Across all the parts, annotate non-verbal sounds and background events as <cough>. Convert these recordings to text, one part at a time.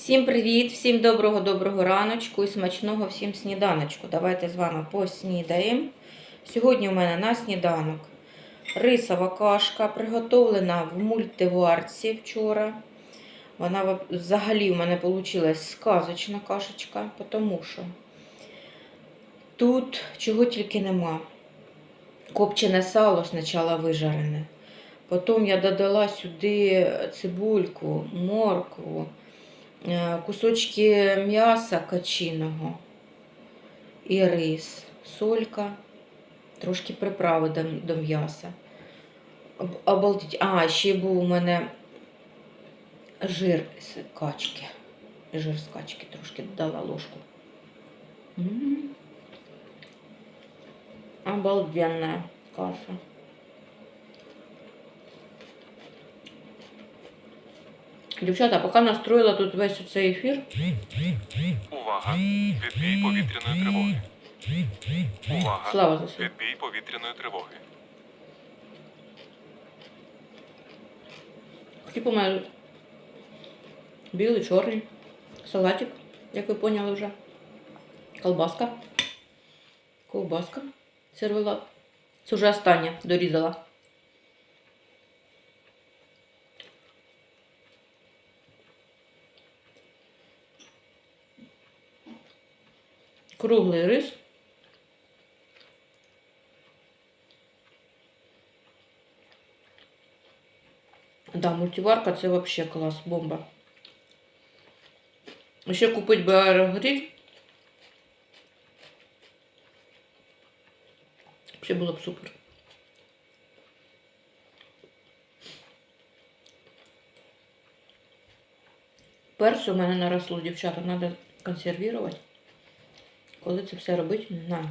Всім привіт, всім доброго-доброго раночку і смачного всім сніданочку. Давайте з вами поснідаємо. Сьогодні у мене на сніданок рисова кашка, приготовлена в мультиварці вчора. Вона взагалі у мене вийшла сказочна кашечка, тому що тут чого тільки нема. Копчене сало спочатку вижарене. Потім я додала сюди цибульку, моркву, кусочки м'яса качиного і рис, солька, трошки приправи до, до м'яса. Об- Обалдеть. А, ще був у мене жир з качки. Жир з качки трошки додала ложку. М. Обалденная каша. Дівчата, поки настроїла тут весь цей ефір, Увага! Відбій повітряної тривоги. Увага! слава за все. Відбій повітряної тривоги. Хліб у мене тут білий, чорний, салатик, як ви поняли вже. Колбаска. Ковбаска. Сервелат. Це вже останнє дорізала. Круглий рис. Да, мультиварка це вообще клас, бомба. Ще купить би аерогриль. Ще було б супер. Персу у мене наросло, дівчата, треба консервувати. Коли це все робити, не знаю.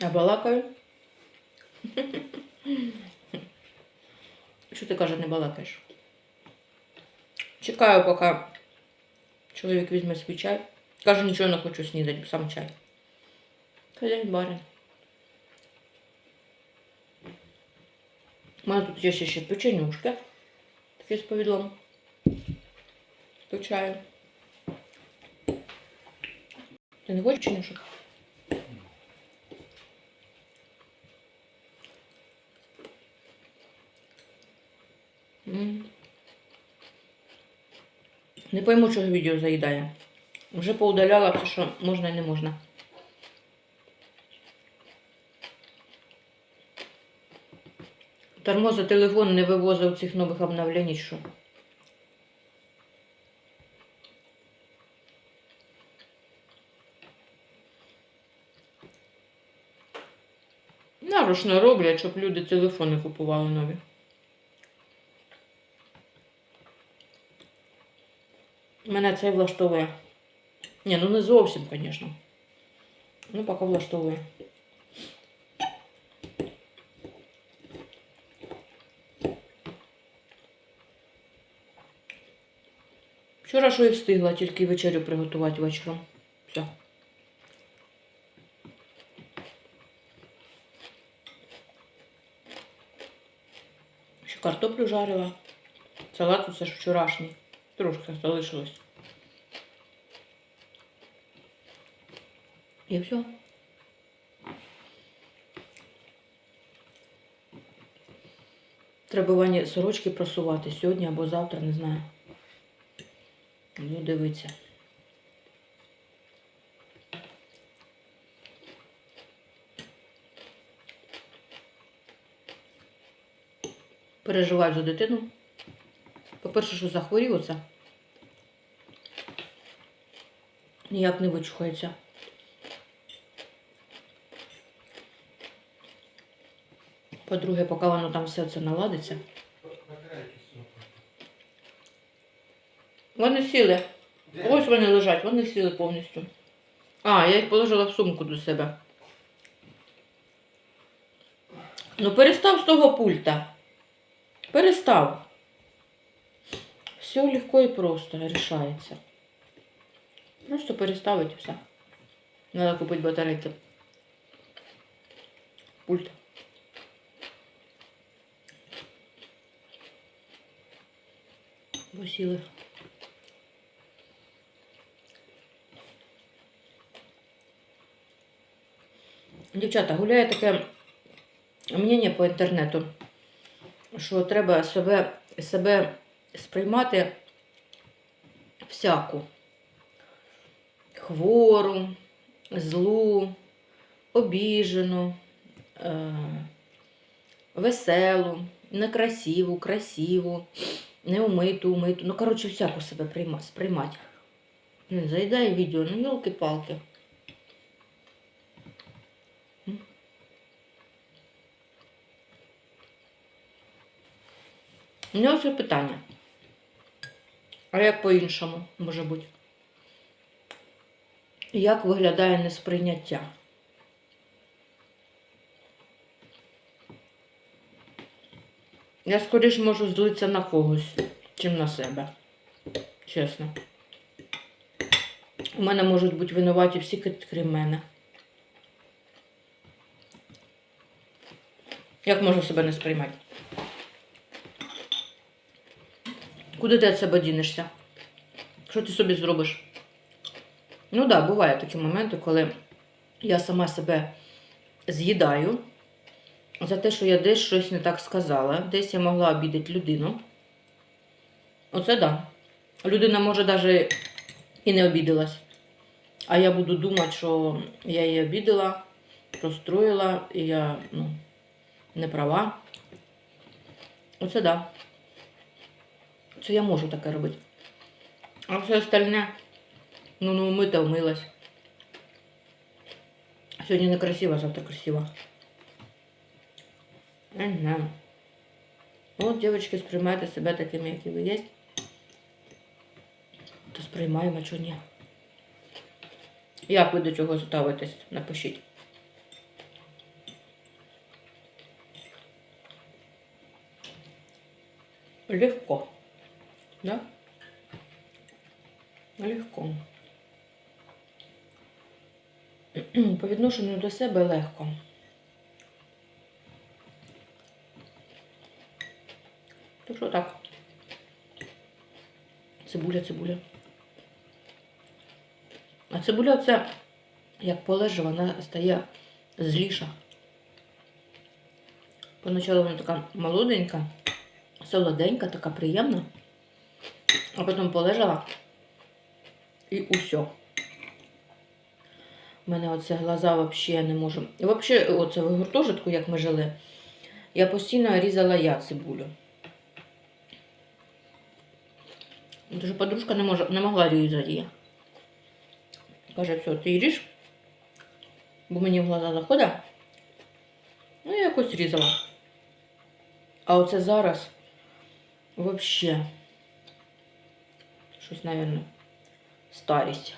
Я балакаю. <laughs> Що ти каже, не балакаєш? Чекаю, поки чоловік візьме свій чай. Каже, нічого не хочу снідати, сам чай. Хазяїн барин. У мене тут є ще, ще печенюшки. Таке з повідлом. До чаю. Ти не хочеш печенюшок? М. Не пойму, чого відео заїдає. Вже поудаляла все, що можна і не можна. Тормоза телефон не вивозив цих нових обновлень, що. Нарочно роблять, щоб люди телефони купували нові. Мене це влаштовує. Ні, ну не зовсім, звісно. Ну, поки влаштовує. Вчора що і встигла, тільки вечерю приготувати вечором. Все. Ще картоплю жарила. Салат усе ж вчорашній. Трошки залишилось. І все. Треба Вані сорочки просувати сьогодні або завтра, не знаю. Ну, дивиться. Переживаю за дитину. По-перше, що захворів оце. Ніяк не вичухається. По-друге, поки воно там все це наладиться. Вони сіли. Ось вони лежать, вони сіли повністю. А, я їх положила в сумку до себе. Ну, перестав з того пульта. Перестав. Все легко і просто рішається. Просто переставити все. Надо купити батарейки. Пульт. Посіли. Дівчата, гуляє таке мнення по інтернету, що треба себе, себе сприймати всяку. Хвору, злу, обіжену, е, веселу, некрасиву, красиву, неумиту, умиту. Ну, коротше, всяку себе прийма, сприймати. Заїдає відео, ну йолки-палки. У нього все питання. А як по-іншому може бути? Як виглядає несприйняття? Я скоріш можу злитися на когось, чим на себе. Чесно. У мене можуть бути винуваті всі, крім мене. Як можу себе не сприймати? Куди ти від себе дінешся? Що ти собі зробиш? Ну так, да, бувають такі моменти, коли я сама себе з'їдаю за те, що я десь щось не так сказала, десь я могла обідати людину. Оце так. Да. Людина може навіть і не обідалась. А я буду думати, що я її обідала, розстроїла, і я ну, не права. Оце так. Да. Це я можу таке робити. А все остальне, ну, ну, умита, вмилась. Сьогодні не красиво, завтра красиво. Я не знаю. От, дівчатки, сприймайте себе такими, які ви є. То сприймаємо, а чого ні. Як ви до цього ставитесь? Напишіть. Легко. Да? Легко. <clears throat> По відношенню до себе легко. То що так? Цибуля, цибуля. А цибуля це, як полежа, вона стає зліша. Поначалу вона така молоденька, солоденька, така приємна. А потім полежала і усе. У мене оце глаза взагалі не можу. І взагалі, оце в гуртожитку, як ми жили, я постійно різала я цибулю. Що подружка не, може, не могла різати її. Каже, все, ти ріж, бо мені в глаза заходить. Ну, я якось різала. А оце зараз взагалі. Щось, мабуть, старість.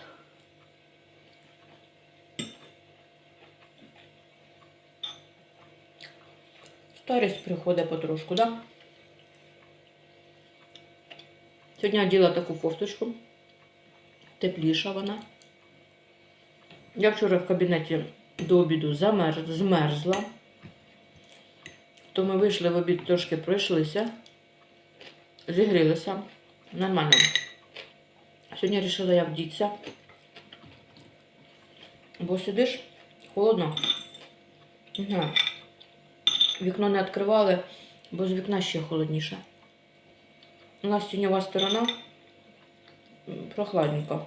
Старість приходить потрошку, да? Сьогодні оділа таку кофточку. Тепліша вона. Я вчора в кабінеті до обіду замерз, змерзла. То ми вийшли в обід, трошки пройшлися, зігрілися. Нормально. Сьогодні вирішила я вдітися. Бо сидиш холодно. Не. Вікно не відкривали, бо з вікна ще холодніше. У нас тіньова сторона прохладненько.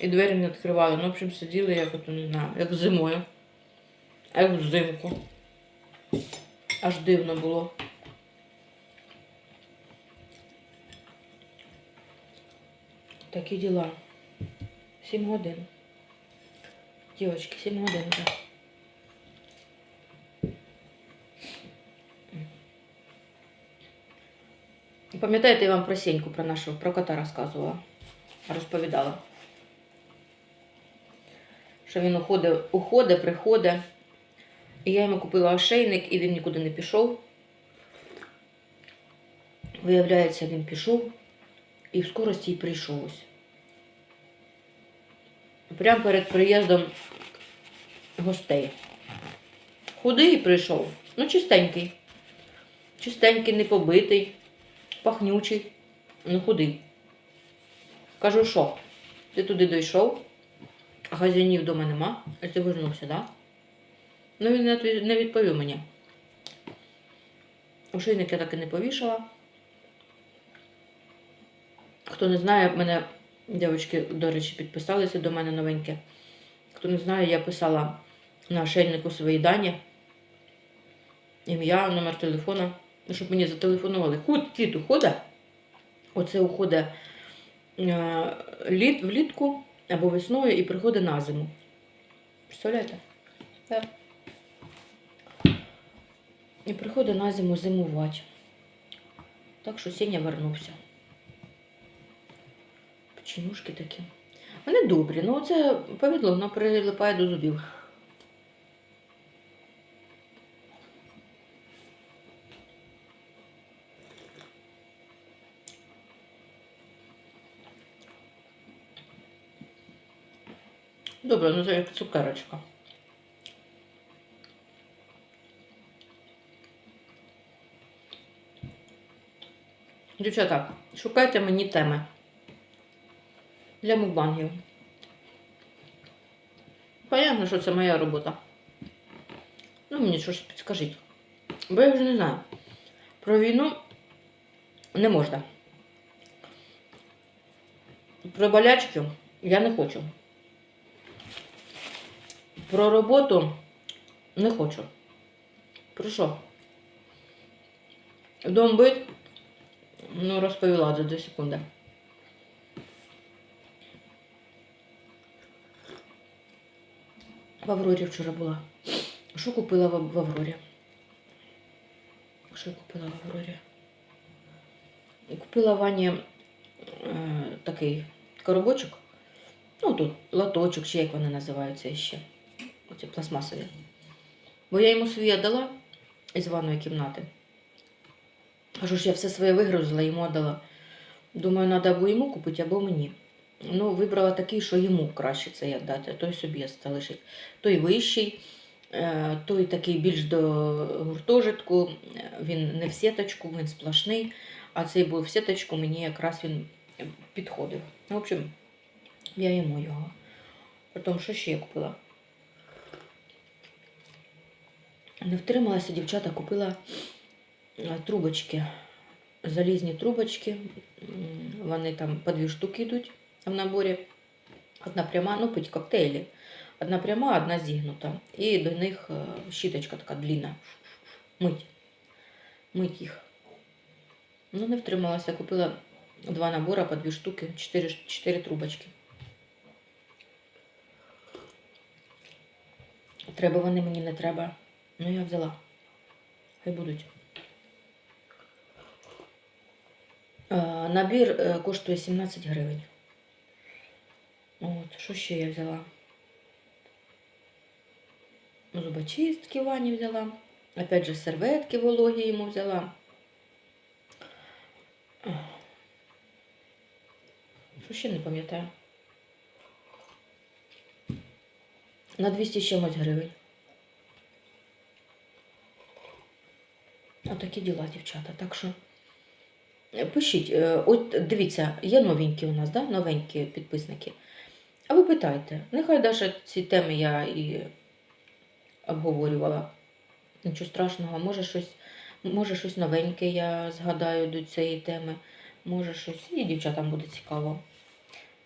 І двері не відкривали. Ну, в общем, сиділи, як от, не знаю, як зимою. Як взимку. Аж дивно було. Такі діла. Сім годин. Дівочки, сім годин вже. Пам'ятаєте, я вам про Сеньку, про нашого, про кота розказувала, розповідала. Що він уходить, уходить, приходить. І я йому купила ошейник, і він нікуди не пішов. Виявляється, він пішов і в скорості й прийшов ось. Прямо перед приїздом гостей. Худий прийшов, ну чистенький. Чистенький, не побитий, пахнючий, ну худий. Кажу, що? Ти туди дійшов, а хазяїнів вдома нема, а ти вернувся? Да? Ну він не відповів- мені. Ошейник я так і не повішала. Хто не знає, мене дівчатки, до речі, підписалися до мене новеньке. Хто не знає, я писала на ошейнику свої дані. Ім'я, номер телефона. Щоб мені зателефонували. Кіт уходить. Оце уходить е, літ, влітку або весною і приходить на зиму. Представляєте? Так. І приходить на зиму зимувати. Так що Сеня вернувся. Печенюшки такі. Вони добрі, ну це повідло, воно прилипає до зубів. Добре, ну це як цукерочка. Дівчата, шукайте мені теми для мукбангів. Понятно, що це моя робота. Ну, мені щось підскажіть. Бо я вже не знаю. Про війну не можна. Про болячки я не хочу. Про роботу не хочу. Про що? Дом бит? Ну, розповіла за 2 секунди. В Аврорі вчора була. Що купила в, Аврорі? Що я купила в Аврорі? Купила Вані е, такий коробочок. Ну, тут лоточок, чи як вони називаються ще. Оці пластмасові. Бо я йому свій дала із ванної кімнати. Кажу ж, я все своє вигрузила, йому дала. Думаю, треба або йому купити, або мені. Ну, вибрала такий, що йому краще це як дати, той собі залишить. Той вищий, е, той такий більш до гуртожитку, е, він не в сіточку, він сплошний, а цей був в сіточку, мені якраз він підходив. В общем, я йому його. Потім, що ще я купила? Не втрималася, дівчата купила е, трубочки, залізні трубочки. Вони там по дві штуки йдуть в наборі. Одна пряма, ну, пить коктейлі. Одна пряма, одна зігнута. І до них е, щіточка така длинна. Мить. Мить їх. Ну, не втрималася, купила два набори по дві штуки, чотири, чотири трубочки. Треба вони мені не треба. Ну, я взяла. Хай будуть. Е, Набір е, коштує 17 гривень. От, що ще я взяла? Зубочистки Вані взяла. Опять же, серветки вологі йому взяла. Що ще не пам'ятаю? На 200 з чимось гривень. Отакі діла, дівчата. Так що е, пишіть, е, от дивіться, є новенькі у нас, да? новенькі підписники. А ви питайте, нехай навіть ці теми я і обговорювала. Нічого страшного, може щось, може щось новеньке я згадаю до цієї теми. Може щось, і дівчатам буде цікаво.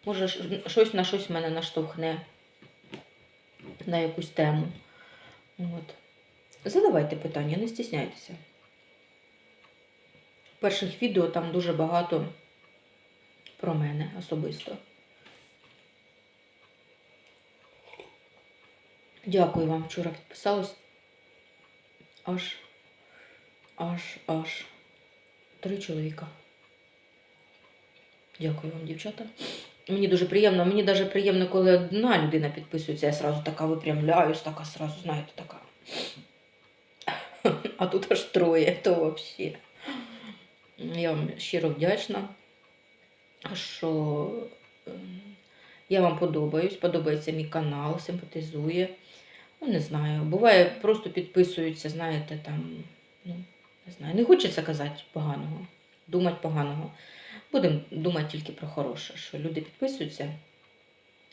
Може, щось на щось мене наштовхне на якусь тему. От. Задавайте питання, не стісняйтеся. Перших відео там дуже багато про мене особисто. Дякую вам, вчора підписалось. Аж, аж, аж три чоловіка. Дякую вам, дівчата. Мені дуже приємно. Мені навіть приємно, коли одна людина підписується, я сразу така випрямляюсь, така сразу, знаєте, така. <laughs> а тут аж троє, то взагалі. Я вам щиро вдячна, що ем, я вам подобаюсь, подобається мій канал, симпатизує. Ну, не знаю, буває, просто підписуються, знаєте, там, ну, не знаю, не хочеться казати поганого, думати поганого. Будемо думати тільки про хороше, що люди підписуються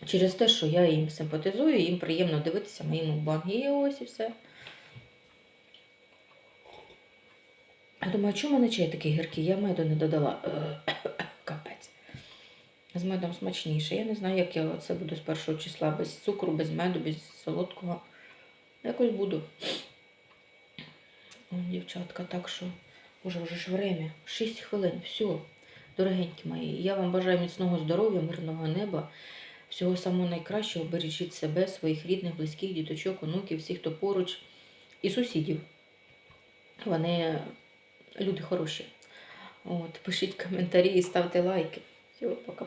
через те, що я їм симпатизую, їм приємно дивитися мої мукбанги. І ось і все. Я думаю, а чому мене чай такий гіркий? Я меду не додала. <coughs> Капець. З медом смачніше. Я не знаю, як я це буду з першого числа, без цукру, без меду, без солодкого. Якось буду. Дівчатка, так що уже вже ж время. 6 хвилин. Все, дорогенькі мої. Я вам бажаю міцного здоров'я, мирного неба. Всього самого найкращого. Бережіть себе, своїх рідних, близьких, діточок, онуків, всіх, хто поруч, і сусідів. Вони люди хороші. От, пишіть коментарі і ставте лайки. Всього, пока.